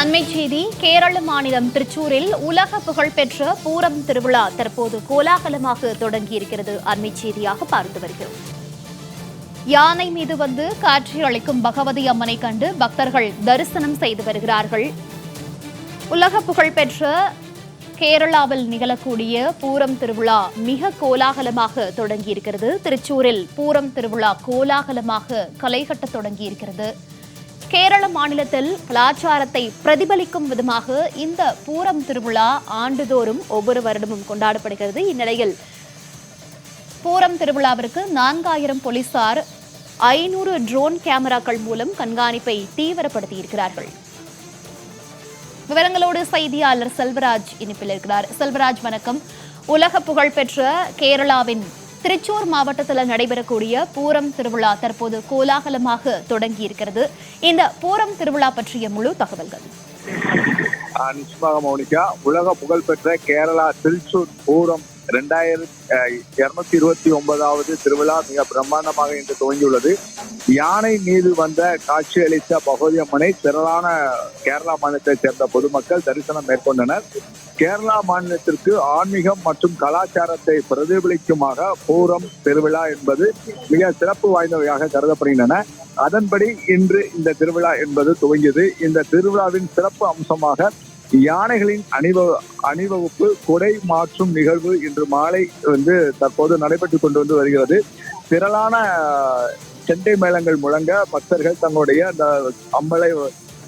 அண்மை செய்தி கேரள மாநிலம் திருச்சூரில் உலக புகழ்பெற்ற பூரம் திருவிழா தற்போது கோலாகலமாக தொடங்கியிருக்கிறது. அண்மை செய்தியாக பார்த்து வருகிறோம். யானை மீது வந்து காட்சி அளிக்கும் பகவதி அம்மனை கண்டு பக்தர்கள் தரிசனம் செய்து வருகிறார்கள். உலக புகழ்பெற்ற கேரளாவில் நிகழக்கூடிய பூரம் திருவிழா மிக கோலாகலமாக தொடங்கியிருக்கிறது. திருச்சூரில் பூரம் திருவிழா கோலாகலமாக களைகட்ட தொடங்கியிருக்கிறது. கேரள மாநிலத்தில் கலாச்சாரத்தை பிரதிபலிக்கும் விதமாக இந்த பூரம் திருவிழா ஆண்டுதோறும் ஒவ்வொரு வருடமும் கொண்டாடப்படுகிறது. இந்நிலையில் பூரம் திருவிழாவிற்கு நான்காயிரம் போலீசார் ஐநூறு ட்ரோன் கேமராக்கள் மூலம் கண்காணிப்பை தீவிரப்படுத்தியிருக்கிறார்கள். விவரங்களோடு செய்தியாளர் செல்வராஜ் இனிப்பில் இருக்கிறார். செல்வராஜ் வணக்கம். உலக புகழ்பெற்ற கேரளாவின் திருச்சூர் மாவட்டத்தில் நடைபெறக்கூடிய பூரம் திருவிழா தற்போது கோலாகலமாக தொடங்கி இருக்கிறது இந்த பூரம் திருவிழா பற்றிய முழு தகவல்கள். நிச்சயமாக மௌனிகா. உலக புகழ்பெற்ற கேரளா திருச்சூர் பூரம் ரெண்டாயிரத்தி இருநூத்தி இருபத்தி ஒன்பதாவது திருவிழா மிக பிரம்மாண்டமாக இன்று துவங்கியுள்ளது. யானை மீது வந்த காட்சி அளித்த பகவதி அம்மனை திரளான கேரளா மாநிலத்தைச் சேர்ந்த பொதுமக்கள் தரிசனம் மேற்கொண்டனர். கேரளா மாநிலத்திற்கு ஆன்மீகம் மற்றும் கலாச்சாரத்தை பிரதிபலிக்குமாக பூரம் திருவிழா என்பது மிக சிறப்பு வாய்ந்தவையாக கருதப்படுகின்றன. அதன்படி இன்று இந்த திருவிழா என்பது துவங்கியது. இந்த திருவிழாவின் சிறப்பு அம்சமாக யானைகளின் அணிவ அணிவகுப்பு கொடை மாற்றும் நிகழ்வு இன்று மாலை வந்து தற்போது நடைபெற்றுக் கொண்டு வந்து வருகிறது. திரளான செண்டை மேளங்கள் முழங்க பக்தர்கள் தங்களுடைய அந்த அம்மலை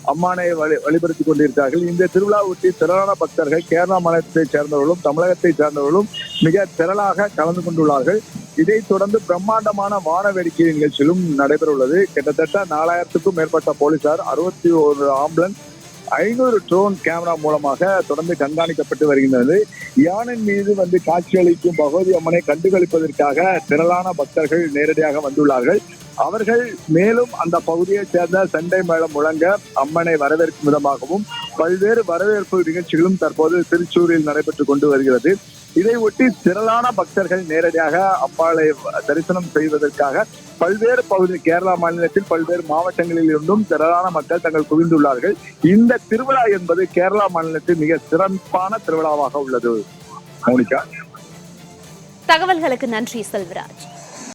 அம்மானை வழி வழிபடுத்திக் கொண்டிருக்கிறார்கள். இந்த திருவிழா ஒட்டி திரளான பக்தர்கள் கேரளா மாநிலத்தைச் சேர்ந்தவர்களும் தமிழகத்தைச் சேர்ந்தவர்களும் மிக திரளாக கலந்து கொண்டுள்ளார்கள். இதைத் தொடர்ந்து பிரம்மாண்டமான வான வேடிக்கை நிகழ்ச்சியிலும் நடைபெற உள்ளது கிட்டத்தட்ட நாலாயிரத்துக்கும் மேற்பட்ட போலீசார் அறுபத்தி ஒரு ஆம்புலன்ஸ் ஐநூறு ட்ரோன் கேமரா மூலமாக தொடர்ந்து கண்காணிக்கப்பட்டு வருகின்றது. யானை மீது வந்து காட்சியளிக்கும் பகவதி அம்மனை கண்டுகளிப்பதற்காக திரளான பக்தர்கள் நேரடியாக வந்துள்ளார்கள். அவர்கள் மேலும் அந்த பகுதியைச் சேர்ந்த சண்டை மேளம் முழங்க அம்மனை வரவேற்கும் விதமாகவும் பல்வேறு வரவேற்பு நிகழ்ச்சிகளும் தற்போது திருச்சூரில் நடைபெற்றுக் கொண்டு வருகிறது. இதை ஒட்டி திரளான பக்தர்கள் நேரடியாக அம்பாளை தரிசனம் செய்வதற்காக பல்வேறு பகுதி கேரளா மாநிலத்தில் பல்வேறு மாவட்டங்களில் இருந்தும் திரளான மக்கள் தங்கள் குவிந்துள்ளார்கள். இந்த திருவிழா என்பது கேரளா மாநிலத்தில் மிக சிறப்பான திருவிழாவாக உள்ளது. மோனிகா. தகவல்களுக்கு நன்றி செல்வராஜ்.